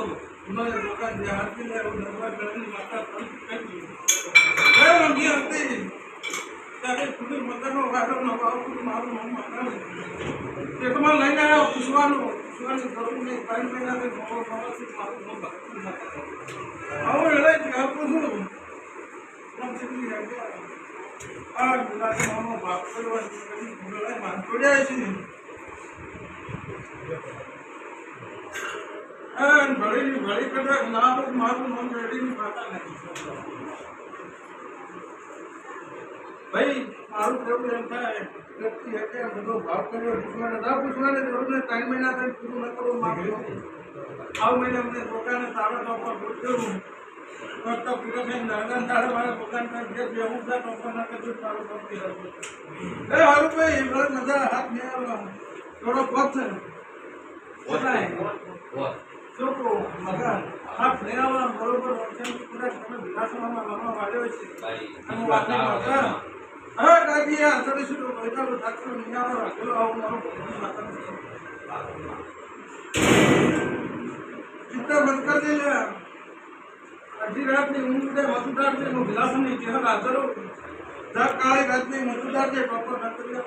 હતો મને દુકાન જે હાથી લે એવું નરવા ગળની માતા તંત કરી જય રંગી હતી ત્યારે ખુલ્લી મતનો વારો ન આવતું મારું મન માનાવે તે તમારે લઈને આવ્યો પૂછવાનું પૂછવાની જરૂર નહીં ત્રણ મહિનાથી નવો નવાથી મારું મન ભક્તિ ના આવું એટલે જ આપું છું આમ સીધી જગ્યા આ ગુલાબી મામો બાપ કરવા કરી ગુલાબી માન છોડ્યા છે આ ભળી ભળી કદાચ ના હોય મારું મન નથી ભાઈ મારું કેવું એમ થાય વ્યક્તિ હકે બધો ભાવ કર્યો પૂછવાને ના પૂછવાને જરૂર ત્રણ મહિના થઈ પૂરું ન કરવું માંગ્યો આવ મહિને અમને દુકાને તારા ટોપર પૂછ્યું. પૂરા નાના મારા પર જે બે અમુક ના ટોપર ના કરજો તારું કરતી હતું એ હારું ભાઈ મજા હાથ મેળવવા થોડો પગ છે કેટલાય? ચોખ્ખો મગર આ આવ્યો બરોબર વર્ષાની પૂરા તમે વિકાસમાં રમવા વાળ્યો છે અને વાતની માતા હા કાકી આ સડી સુડો પૈસાનો ડાક્ટર નિયામો રાખેલો આવું મારો ભગવાન માતાનો ચિંતા બંધ કરી દે લે અઢી રાતની ઊંઘ મધુદાર છે હું વિલાસની ચહેરા હાજરો દર કાળી રાતની મધુદાર છે ડોક્ટર નકરિયા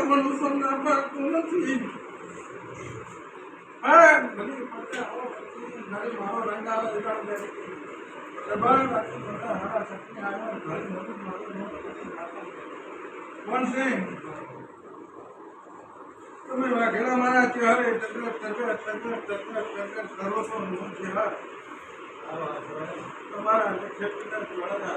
અમે પેલા નથી મારો રંગ આવે હારા શક્તિ આવ્યો તમે વાઘેલા મારા ચહેરે ટકર કરો છો હું ચહેરા તમારા ખેતીના દ્વારા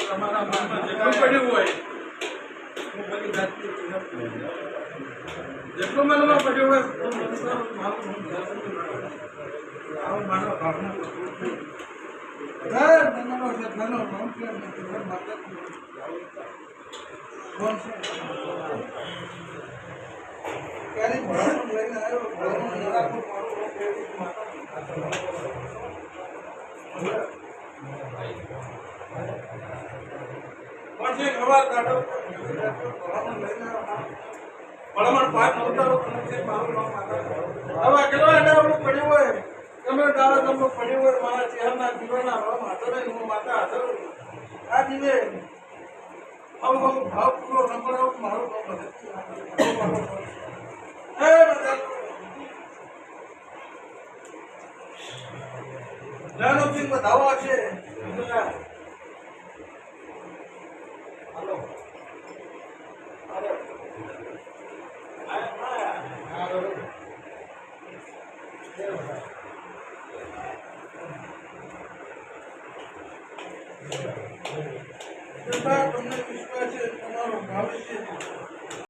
તમારા મનમાં જેટલું પડ્યું હોય હું મનમાં પડ્યું હોય મારું જાતનું ભાવના કોણ છે ભલામણ પાક માતા હવે કેટલા એના પડ્યું હોય તમે દાડો તમને પડ્યું હોય મારા ચહેરના જીવનના ભાવ હાથો નહીં હું માતા હાથો આ જીવે અમુક અમુક ભાવ પૂરો ન કરાવો મારું કામ નાનોજીમાં દાવા છે